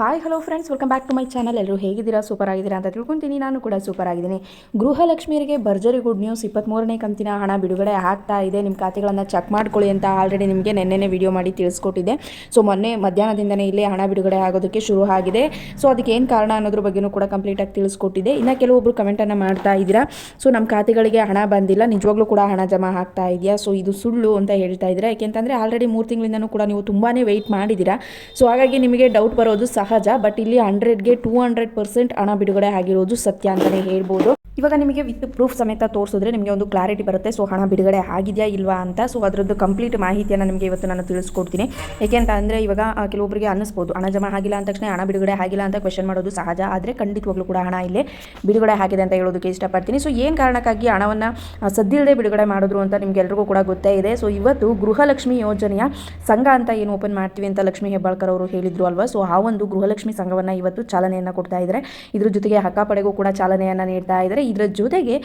Hi hello friends welcome back to my channel ಎಲ್ಲರೂ ಹೇಗಿದ್ದೀರಾ? Super ಆಗಿದ್ದೀರಾ ಅಂತ ತಿಳ್ಕೊತೀನಿ. ನಾನು ಕೂಡ ಸೂಪರ್ ಆಗಿದ್ದೀನಿ ಗೃಹಲಕ್ಷ್ಮಿಯರಿಗೆ ಭರ್ಜರಿ ಗುಡ್ ನ್ಯೂಸ್ ಇಪ್ಪತ್ತ್ಮೂರನೇ ಕಂತಿನ ಹಣ ಬಿಡುಗಡೆ ಆಗ್ತಾ ಇದೆ. ನಿಮ್ಮ ಖಾತೆಗಳನ್ನು ಚೆಕ್ ಮಾಡ್ಕೊಳ್ಳಿ ಅಂತ ಆಲ್ರೆಡಿ ನಿಮಗೆ ನೆನ್ನೆನೇ ವಿಡಿಯೋ ಮಾಡಿ ತಿಳಿಸ್ಕೊಟ್ಟಿದ್ದೆ. ಸೊ ಮೊನ್ನೆ ಮಧ್ಯಾಹ್ನದಿಂದನೇ ಇಲ್ಲೇ ಹಣ ಬಿಡುಗಡೆ ಆಗೋದಕ್ಕೆ ಶುರು ಆಗಿದೆ. ಸೊ ಅದಕ್ಕೆ ಏನು ಕಾರಣ ಅನ್ನೋದ್ರ ಬಗ್ಗೆಯೂ ಕೂಡ ಕಂಪ್ಲೀಟಾಗಿ ತಿಳಿಸ್ಕೊಟ್ಟಿದೆ ಇನ್ನು ಕೆಲವೊಬ್ಬರು ಕಮೆಂಟನ್ನು ಮಾಡ್ತಾ ಇದ್ದೀರಾ? ಸೊ ನಮ್ಮ ಖಾತೆಗಳಿಗೆ ಹಣ ಬಂದಿಲ್ಲ. ನಿಜವಾಗ್ಲೂ ಕೂಡ ಹಣ ಜಮಾ ಆಗ್ತಾ ಇದೆಯಾ? ಸೊ ಇದು ಸುಳ್ಳು ಅಂತ ಹೇಳ್ತಾ ಇದ್ದೀರಾ? ಯಾಕೆಂತಂದರೆ ಆಲ್ರೆಡಿ ಮೂರು ತಿಂಗಳಿಂದನೂ ಕೂಡ ನೀವು ತುಂಬಾ ವೆಯ್ಟ್ ಮಾಡಿದ್ದೀರಾ? ಸೊ ಹಾಗಾಗಿ ನಿಮಗೆ ಡೌಟ್ ಬರೋದು ಸಹಜ ಬಟ್ ಇಲ್ಲಿ ಹಂಡ್ರೆಡ್ಗೆ ಟೂ ಹಂಡ್ರೆಡ್ ಪರ್ಸೆಂಟ್ ಹಣ ಬಿಡುಗಡೆ ಆಗಿರೋದು ಸತ್ಯ ಅಂತಲೇ ಹೇಳ್ಬೋದು. ಇವಾಗ ನಿಮಗೆ ವಿತ್ ಪ್ರೂಫ್ ಸಮೇತ ತೋರಿಸಿದ್ರೆ ನಿಮಗೆ ಒಂದು ಕ್ಲಾರಿಟಿ ಬರುತ್ತೆ. ಸೊ, ಹಣ ಬಿಡುಗಡೆ ಆಗಿದೆಯಾ ಇಲ್ವಾ ಅಂತ. ಸೊ, ಅದರದ್ದು ಕಂಪ್ಲೀಟ್ ಮಾಹಿತಿಯನ್ನು ನಿಮಗೆ ಇವತ್ತು ನಾನು ತಿಳಿಸ್ಕೊಡ್ತೀನಿ. ಏಕೆಂತ ಅಂದರೆ ಇವಾಗ ಕೆಲವೊಬ್ಬರಿಗೆ ಅನ್ನಿಸ್ಬೋದು. ಹಣ ಜಮಾ ಆಗಿಲ್ಲ ಅಂದ ತಕ್ಷಣ ಹಣ ಬಿಡುಗಡೆ ಆಗಿಲ್ಲ ಅಂತ ಕ್ವೆಶನ್ ಮಾಡೋದು ಸಹಜ. ಆದರೆ ಖಂಡಿತವಾಗ್ಲೂ ಕೂಡ ಹಣ ಇಲ್ಲೇ ಬಿಡುಗಡೆ ಆಗಿದೆ ಅಂತ ಹೇಳೋದಕ್ಕೆ ಇಷ್ಟಪಡ್ತೀನಿ. ಸೊ, ಏನು ಕಾರಣಕ್ಕಾಗಿ ಹಣವನ್ನು ಸದ್ದಿಲ್ಲದೆ ಬಿಡುಗಡೆ ಮಾಡಿದ್ರು ಅಂತ ನಿಮಗೆಲ್ರಿಗೂ ಕೂಡ ಗೊತ್ತೇ ಇದೆ. ಸೊ, ಇವತ್ತು ಗೃಹಲಕ್ಷ್ಮಿ ಯೋಜನೆಯ ಸಂಘ ಅಂತ ಏನು ಓಪನ್ ಮಾಡ್ತೀವಿ ಅಂತ ಲಕ್ಷ್ಮಿ ಹೆಬ್ಬಾಳ್ಕರ್ ಅವರು ಹೇಳಿದ್ರು ಅಲ್ವಾ? ಸೊ, ಆ ಒಂದು ಗೃಹಲಕ್ಷ್ಮಿ ಸಂಘವನ್ನು ಇವತ್ತು ಚಾಲನೆಯನ್ನು ಕೊಡ್ತಾ ಇದ್ದಾರೆ. ಇದ್ರ ಜೊತೆಗೆ ಹಕ್ಕಪಡೆಗೂ ಕೂಡ ಚಾಲನೆಯನ್ನು ನೀಡ್ತಾ ಇದ್ದಾರೆ. ಇದರ ಜೊತೆಗೆ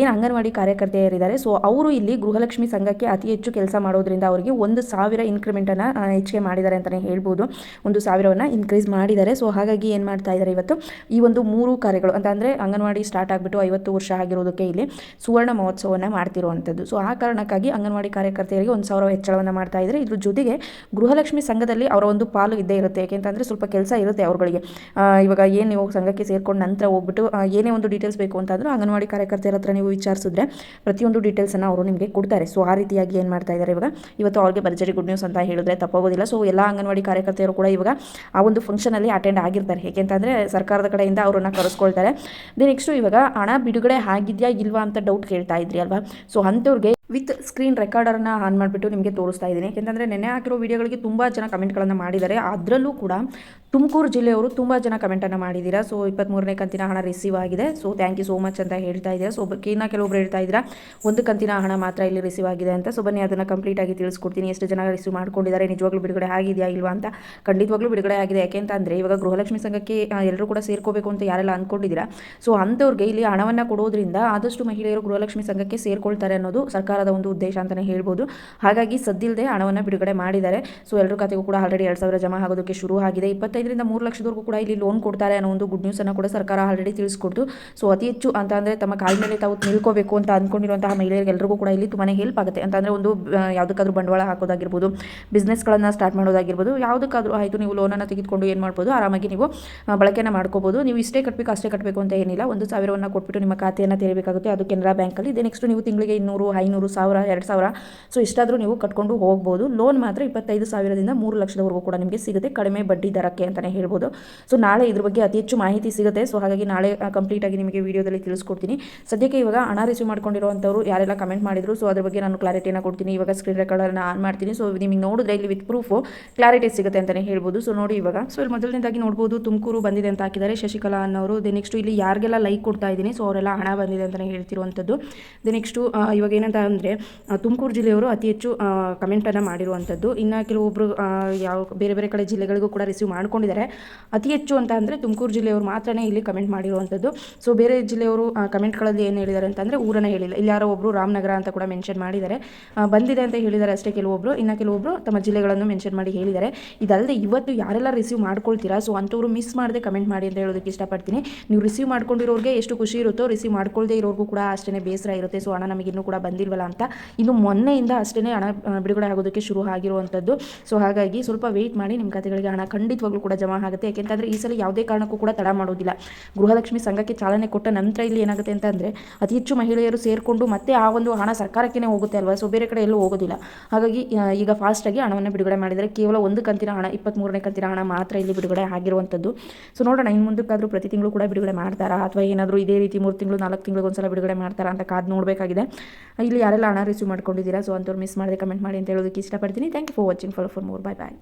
ಏನು ಅಂಗನವಾಡಿ ಕಾರ್ಯಕರ್ತೆಯರಿದ್ದಾರೆ ಸೊ ಅವರು ಇಲ್ಲಿ ಗೃಹಲಕ್ಷ್ಮಿ ಸಂಘಕ್ಕೆ ಅತಿ ಹೆಚ್ಚು ಕೆಲಸ ಮಾಡೋದ್ರಿಂದ ಅವರಿಗೆ ಒಂದು ಸಾವಿರ ಇನ್ಕ್ರಿಮೆಂಟನ್ನು ಹೆಚ್ಚಿಗೆ ಮಾಡಿದ್ದಾರೆ ಅಂತಲೇ ಹೇಳ್ಬೋದು. ಒಂದು ಸಾವಿರವನ್ನು ಇನ್ಕ್ರೀಸ್ ಮಾಡಿದ್ದಾರೆ. ಸೊ ಹಾಗಾಗಿ ಏನು ಮಾಡ್ತಾ ಇದ್ದಾರೆ ಇವತ್ತು? ಈ ಒಂದು ಮೂರು ಕಾರ್ಯಗಳು, ಅಂತ ಅಂದರೆ ಅಂಗನವಾಡಿ ಸ್ಟಾರ್ಟ್ ಆಗಿಬಿಟ್ಟು ಐವತ್ತು ವರ್ಷ ಆಗಿರೋದಕ್ಕೆ ಇಲ್ಲಿ ಸುವರ್ಣ ಮಹೋತ್ಸವವನ್ನು ಮಾಡ್ತಿರುವಂಥದ್ದು ಸೊ ಆ ಕಾರಣಕ್ಕಾಗಿ ಅಂಗನವಾಡಿ ಕಾರ್ಯಕರ್ತೆಯರಿಗೆ ಒಂದು ಸಾವಿರ ಹೆಚ್ಚಳವನ್ನು ಮಾಡ್ತಾ ಇದ್ದಾರೆ ಇದ್ರ ಜೊತೆಗೆ ಗೃಹಲಕ್ಷ್ಮಿ ಸಂಘದಲ್ಲಿ ಅವರ ಒಂದು ಪಾಲು ಇದ್ದೇ ಇರುತ್ತೆ. ಯಾಕೆಂತಂದರೆ ಸ್ವಲ್ಪ ಕೆಲಸ ಇರುತ್ತೆ ಅವ್ರುಗಳಿಗೆ. ಇವಾಗ ಏನು ಸಂಘಕ್ಕೆ ಸೇರ್ಕೊಂಡು ನಂತರ ಹೋಗ್ಬಿಟ್ಟು ಏನೇ ಒಂದು ಡೀಟೇಲ್ಸ್ ಬೇಕು ಅಂತಂದ್ರೂ ಅಂಗನವಾಡಿ ಕಾರ್ಯಕರ್ತೆಯರ ಹತ್ರ ನೀವು ವಿಚಾರಿಸಿದ್ರೆ ಪ್ರತಿಯೊಂದು ಡೀಟೇಲ್ಸನ್ನು ಅವರು ನಿಮಗೆ ಕೊಡ್ತಾರೆ. ಸೊ ಆ ರೀತಿಯಾಗಿ ಏನು ಮಾಡ್ತಾ ಇದ್ದಾರೆ ಇವಾಗ? ಇವತ್ತು ಅವ್ರಿಗೆ ಭರ್ಜರಿ ಗುಡ್ ನ್ಯೂಸ್ ಅಂತ ಹೇಳಿದ್ರೆ ತಪ್ಪೋಗೋದಿಲ್ಲ. ಸೊ ಎಲ್ಲ ಅಂಗನವಾಡಿ ಕಾರ್ಯಕರ್ತೆಯರು ಕೂಡ ಇವಾಗ ಆ ಒಂದು ಫಂಕ್ಷನಲ್ಲಿ ಅಟೆಂಡ್ ಆಗಿರ್ತಾರೆ. ಏಕೆಂತಂದರೆ ಸರ್ಕಾರದ ಕಡೆಯಿಂದ ಅವರನ್ನು ಕರೆಸ್ಕೊಳ್ತಾರೆ. ದೆ ನೆಕ್ಸ್ಟು ಇವಾಗ ಹಣ ಬಿಡುಗಡೆ ಆಗಿದೆಯಾ ಇಲ್ವಾ ಅಂತ ಡೌಟ್ ಕೇಳ್ತಾ ಇದ್ರಿ ಅಲ್ವಾ? ಸೊ ಅಂಥವ್ರಿಗೆ ವಿತ್ ಸ್ಕ್ರೀನ್ ರೆಕಾರ್ಡರ್ನ ಆನ್ ಮಾಡಿಬಿಟ್ಟು ನಿಮಗೆ ತೋರಿಸ್ತಾ ಇದ್ದೀನಿ. ಯಾಕೆಂದರೆ ನೆನೆ ಹಾಕಿರೋ ವಿಡಿಯೋಗಳಿಗೆ ತುಂಬ ಜನ ಕಮೆಂಟ್ಗಳನ್ನು ಮಾಡಿದ್ದಾರೆ. ಅದರಲ್ಲೂ ಕೂಡ ತುಮಕೂರು ಜಿಲ್ಲೆಯವರು ತುಂಬ ಜನ ಕಮೆಂಟನ್ನು ಮಾಡಿದ್ದೀರಾ. ಸೊ ಇಪ್ಪತ್ತ್ಮೂರನೇ ಕಂತಿನ ಹಣ ರಿಸೀವ್ ಆಗಿದೆ. So thank you so much ಅಂತ ಹೇಳ್ತಾ ಇದ್ದೀರಾ. ಸೊ ಇನ್ನು ಕೆಲವೊಬ್ರು ಹೇಳ್ತಾ ಇದ್ದೀರಾ, ಒಂದು ಕಂತಿನ ಹಣ ಮಾತ್ರ ಇಲ್ಲಿ ರಿಸೀವ್ ಆಗಿದೆ ಅಂತ. ಸೊ, ಬನ್ನಿ, ಅದನ್ನು ಕಂಪ್ಲೀಟಾಗಿ ತಿಳಿಸ್ಕೊಡ್ತೀನಿ. ಎಷ್ಟು ಜನ ರಿಸೀವ್ ಮಾಡ್ಕೊಂಡಿದ್ದಾರೆ, ನಿಜವಾಗ್ಲೂ ಬಿಡುಗಡೆ ಆಗಿದೆಯಾ ಇಲ್ವಾ ಅಂತ. ಖಂಡಿತವಾಗ್ಲೂ ಬಿಡುಗಡೆ ಆಗಿದೆ. ಯಾಕೆಂತ ಅಂದರೆ, ಇವಾಗ ಗೃಹಲಕ್ಷ್ಮಿ ಸಂಘಕ್ಕೆ ಎಲ್ಲರೂ ಕೂಡ ಸೇರ್ಕೋಬೇಕು ಅಂತ ಯಾರೆಲ್ಲ ಅಂದ್ಕೊಂಡಿದ್ದೀರಾ ಸೊ, ಅಂಥವ್ರಿಗೆ ಇಲ್ಲಿ ಹಣವನ್ನು ಕೊಡೋದ್ರಿಂದ ಆದಷ್ಟು ಮಹಿಳೆಯರು ಗೃಹಲಕ್ಷ್ಮಿ ಸಂಘಕ್ಕೆ ಸೇರ್ಕೊಳ್ತಾರೆ ಅನ್ನೋದು ಸರ್ಕಾರದ ಒಂದು ಉದ್ದೇಶ ಅಂತಲೇ ಹೇಳ್ಬೋದು. ಹಾಗಾಗಿ ಸದ್ದಿಲ್ಲದೆ ಹಣವನ್ನು ಬಿಡುಗಡೆ ಮಾಡಿದ್ದಾರೆ. ಸೊ ಎಲ್ಲರ ಖಾತೆಗೂ ಕೂಡ ಆಲ್ರೆಡಿ ಎರಡು ಸಾವಿರ ಜಮಾ ಆಗೋದಕ್ಕೆ ಶುರು ಆಗಿದೆ. ಇಪ್ಪತ್ತೈದರಿಂದ ಮೂರು ಲಕ್ಷದವರೆಗೂ ಕೂಡ ಇಲ್ಲಿ ಲೋನ್ ಕೊಡ್ತಾರೆ ಅನ್ನೋ ಒಂದು ಗುಡ್ ನ್ಯೂಸನ್ನು ಕೂಡ ಸರ್ಕಾರ ಆಲ್ರೆಡಿ ತಿಳಿಸ್ಕೊಡ್ತು. ಸೊ ಅತಿ ಹೆಚ್ಚು ಅಂತ ಅಂದರೆ ತಮ್ಮ ಕಾಲ ಮೇಲೆ ತಾವು ನಿಲ್ಕೋಬೇಕು ಅಂತ ಅಂದ್ಕೊಂಡಿರುವಂತಹ ಮಹಿಳೆಯರಿಗೆಲ್ಲರಿಗೂ ಕೂಡ ಇಲ್ಲಿ ತುಂಬಾ ಹೆಲ್ಪ್ ಆಗುತ್ತೆ. ಅಂತಂದರೆ ಒಂದು ಯಾವುದಕ್ಕಾದರೂ ಬಂಡವಾಳ ಹಾಕೋದಾಗಿರ್ಬೋದು ಬಿಸ್ನೆಸ್ಗಳನ್ನು ಸ್ಟಾರ್ಟ್ ಮಾಡೋದಾಗಿರ್ಬೋದು, ಯಾವುದಕ್ಕಾದ್ರೂ ಆಯಿತು ನೀವು ಲೋನನ್ನು ತೆಗೆದುಕೊಂಡು ಏನು ಮಾಡ್ಬೋದು, ಆರಾಮಾಗಿ ನೀವು ಬಳಕೆಯನ್ನು ಮಾಡ್ಕೋಬೋದು. ನೀವು ಇಷ್ಟೇ ಕಟ್ಟಬೇಕು ಅಷ್ಟೇ ಕಟ್ಟಬೇಕು ಅಂತ ಏನಿಲ್ಲ. ಒಂದು ಸಾವಿರವನ್ನು ಕೊಟ್ಬಿಟ್ಟು ನಿಮ್ಮ ಖಾತೆಯನ್ನು ತೆರಬೇಕಾಗುತ್ತೆ. ಅದು ಕೆನರಾ ಬ್ಯಾಂಕಲ್ಲಿ. ಇದೆ ನೆಕ್ಸ್ಟ್ ನೀವು ತಿಂಗಳಿಗೆ ಇನ್ನೂರು, ಐನೂರು ಸಾವಿರ, ಎರಡು ಸಾವಿರ. ಸೊ ಇಷ್ಟಾದರೂ ನೀವು ಕಟ್ಕೊಂಡು ಹೋಗ್ಬೋದು. ಲೋನ್ ಮಾತ್ರ ಇಪ್ಪತ್ತೈದು ಸಾವಿರದಿಂದ ಮೂರು ಲಕ್ಷದವರೆಗೂ ಕೂಡ ನಿಮಗೆ ಸಿಗುತ್ತೆ. ಕಡಿಮೆ ಬಡ್ಡಿ ದರಕ್ಕೆ ಅಂತಲೇ ಹೇಳ್ಬೋದು. ಸೊ ನಾಳೆ ಇದ್ರ ಬಗ್ಗೆ ಅತಿ ಹೆಚ್ಚು ಮಾಹಿತಿ ಸಿಗುತ್ತೆ. ಸೊ ಹಾಗಾಗಿ ನಾಳೆ ಕಂಪ್ಲೀಟಾಗಿ ನಿಮಗೆ ವಿಡಿಯೋದಲ್ಲಿ ತಿಳಿಸ್ಕೊಡ್ತೀನಿ. ಸದ್ಯಕ್ಕೆ ಇವಾಗ ಹಣ ರಿಸೀವ್ ಮಾಡ್ಕೊಂಡಿರುವಂಥವ್ರು ಯಾರೆಲ್ಲ ಕಮೆಂಟ್ ಮಾಡಿದ್ರು ಸೊ ಅದ್ರ ಬಗ್ಗೆ ನಾನು ಕ್ಲಾರಿಟಿನ ಕೊಡ್ತೀನಿ. ಇವಾಗ ಸ್ಕ್ರೀನ್ ರೆಕಾರ್ಡನ್ನು ಆನ್ ಮಾಡ್ತೀನಿ. ಸೊ ನಿಮಗೆ ನೋಡಿದ್ರೆ ಇಲ್ಲಿ ವಿತ್ ಪ್ರೂಫು ಕ್ಲಾರಿಟಿ ಸಿಗುತ್ತೆ ಅಂತಲೇ ಹೇಳ್ಬೋದು. ಸೊ ನೋಡಿ ಇವಾಗ. ಸೊ ಇಲ್ಲಿ ಮೊದಲನೇದಾಗಿ ನೋಡ್ಬೋದು, ತುಮಕೂರು ಬಂದಿದೆ ಅಂತ ಹಾಕಿದ್ದಾರೆ ಶಶಿಕಲಾ ಅನ್ನೋರು. ದೆ ನೆಕ್ಸ್ಟು ಇಲ್ಲಿ ಯಾರಿಗೆಲ್ಲ ಲೈಕ್ ಕೊಡ್ತಾ ಇದ್ದೀನಿ ಸೊ ಅವರೆಲ್ಲ ಹಣ ಬಂದಿದೆ ಅಂತಲೇ ಹೇಳ್ತಿರುವಂಥದ್ದು. ದೆ ನೆಕ್ಸ್ಟು ಇವಾಗ ಏನಂತ ಅಂದರೆ ತುಮಕೂರು ಜಿಲ್ಲೆಯವರು ಅತಿ ಹೆಚ್ಚು ಕಮೆಂಟನ್ನು ಮಾಡಿರುವಂಥದ್ದು. ಇನ್ನು ಕೆಲವೊಬ್ಬರು ಯಾವ, ಬೇರೆ ಬೇರೆ ಕಡೆ ಜಿಲ್ಲೆಗಳಿಗೂ ಕೂಡ ರಿಸೀವ್ ಮಾಡ್ಕೊಂಡಿದ್ದಾರೆ. ಅತಿ ಹೆಚ್ಚು ಅಂತ ಅಂದರೆ ತುಮಕೂರು ಜಿಲ್ಲೆಯವರು ಮಾತ್ರನೇ ಇಲ್ಲಿ ಕಮೆಂಟ್ ಮಾಡಿರುವಂಥದ್ದು. ಸೊ ಬೇರೆ ಜಿಲ್ಲೆಯವರು ಕಮೆಂಟ್ಗಳಲ್ಲಿ ಏನು ಹೇಳಿದ್ದಾರೆ ಅಂತಂದರೆ ಊರನ್ನು ಹೇಳಿಲ್ಲ. ಇಲ್ಲಿ ಯಾರೋ ಒಬ್ಬರು ರಾಮನಗರ ಅಂತ ಕೂಡ ಮೆನ್ಷನ್ ಮಾಡಿದ್ದಾರೆ. ಬಂದಿದೆ ಅಂತ ಹೇಳಿದ್ದಾರೆ ಅಷ್ಟೇ ಕೆಲವೊಬ್ಬರು ಇನ್ನು ಕೆಲವೊಬ್ಬರು ತಮ್ಮ ಜಿಲ್ಲೆಗಳನ್ನು ಮೆನ್ಷನ್ ಮಾಡಿ ಹೇಳಿದ್ದಾರೆ. ಇದಲ್ಲದೆ ಇವತ್ತು ಯಾರೆಲ್ಲ ರಿಸೀವ್ ಮಾಡ್ಕೊಳ್ತೀರಾ? ಸೊ ಅಂಥವ್ರು ಮಿಸ್ ಮಾಡದೆ ಕಮೆಂಟ್ ಮಾಡಿ ಅಂತ ಹೇಳೋದಕ್ಕೆ ಇಷ್ಟಪಡ್ತೀನಿ. ನೀವು ರಿಸೀವ್ ಮಾಡ್ಕೊಂಡಿರೋರಿಗೆ ಎಷ್ಟು ಖುಷಿ ಇರುತ್ತೋ ರಿಸೀವ್ ಮಾಡ್ಕೊಳ್ಳದೆ ಇರೋರಿಗೂ ಕೂಡ ಅಷ್ಟೇ ಬೇಸರ ಇರುತ್ತೆ. ಸೊ ಹಣ ನಮಗಿನ್ನೂ ಕೂಡ ಬಂದಿಲ್ವಲ್ಲ ಅಂತ. ಇನ್ನು ಮೊನ್ನೆಯಿಂದ ಅಷ್ಟೇ ಹಣ ಬಿಡುಗಡೆ ಆಗೋದಕ್ಕೆ ಶುರು ಆಗಿರುವಂಥದ್ದು. ಸೊ ಹಾಗಾಗಿ ಸ್ವಲ್ಪ ವೆಯ್ಟ್ ಮಾಡಿ ನಿಮ್ಮ ಖಾತೆಗಳಿಗೆ ಹಣ ಖಂಡಿತವಾಗ್ಲೂ ಕೂಡ ಜಮಾ ಆಗುತ್ತೆ. ಯಾಕೆಂತಂದರೆ ಈ ಸಲ ಯಾವುದೇ ಕಾರಣಕ್ಕೂ ಕೂಡ ತಡ ಮಾಡೋದಿಲ್ಲ. ಗೃಹಲಕ್ಷ್ಮಿ ಸಂಘಕ್ಕೆ ಚಾಲನೆ ಕೊಟ್ಟ ನಂತರ ಇಲ್ಲಿ ಏನಾಗುತ್ತೆ ಅಂತ ಅಂದರೆ ಅತಿ ಹೆಚ್ಚು ಮಹಿಳೆಯರು ಸೇರಿಕೊಂಡು ಮತ್ತೆ ಆ ಒಂದು ಹಣ ಸರ್ಕಾರಕ್ಕೇ ಹೋಗುತ್ತೆ ಅಲ್ವಾ? ಸೊ ಬೇರೆ ಕಡೆ ಎಲ್ಲೂ ಹೋಗೋದಿಲ್ಲ. ಹಾಗಾಗಿ ಈಗ ಈಗ ಫಾಸ್ಟಾಗಿ ಹಣವನ್ನು ಬಿಡುಗಡೆ ಮಾಡಿದರೆ ಕೇವಲ ಒಂದು ಕಂತಿನ ಹಣ ಇಪ್ಪತ್ತ್ಮೂರನೇ ಕಂತಿನ ಹಣ ಮಾತ್ರ ಇಲ್ಲಿ ಬಿಡುಗಡೆ ಆಗಿರುವಂಥದ್ದು. ಸೊ ನೋಡೋಣ, ಇನ್ನು ಮುಂದಕ್ಕಾದರೂ ಪ್ರತಿ ತಿಂಗಳು ಕೂಡ ಬಿಡುಗಡೆ ಮಾಡ್ತಾರಾ? ಅಥವಾ ಏನಾದರೂ ಇದೇ ರೀತಿ ಮೂರು ತಿಂಗಳು, ನಾಲ್ಕು ತಿಂಗಳಿಗೆ ಒಂದ್ಸಲ ಬಿಡುಗಡೆ ಮಾಡ್ತಾರಾ ಅಂತ ಕಾದು ನೋಡಬೇಕಾಗಿದೆ. ಇಲ್ಲಿ ಯಾರೆಲ್ಲ ಹಣ ರಿಸೀವ್ ಮಾಡ್ಕೊಂಡಿದ್ದೀರಾ ಸೊ ಅಂಥವ್ರು ಮಿಸ್ ಮಾಡದೆ ಕಮೆಂಟ್ ಮಾಡಿ ಅಂತ ಹೇಳೋದಕ್ಕೆ ಇಷ್ಟಪಡ್ತೀನಿ. Thank you for watching follow for more bye bye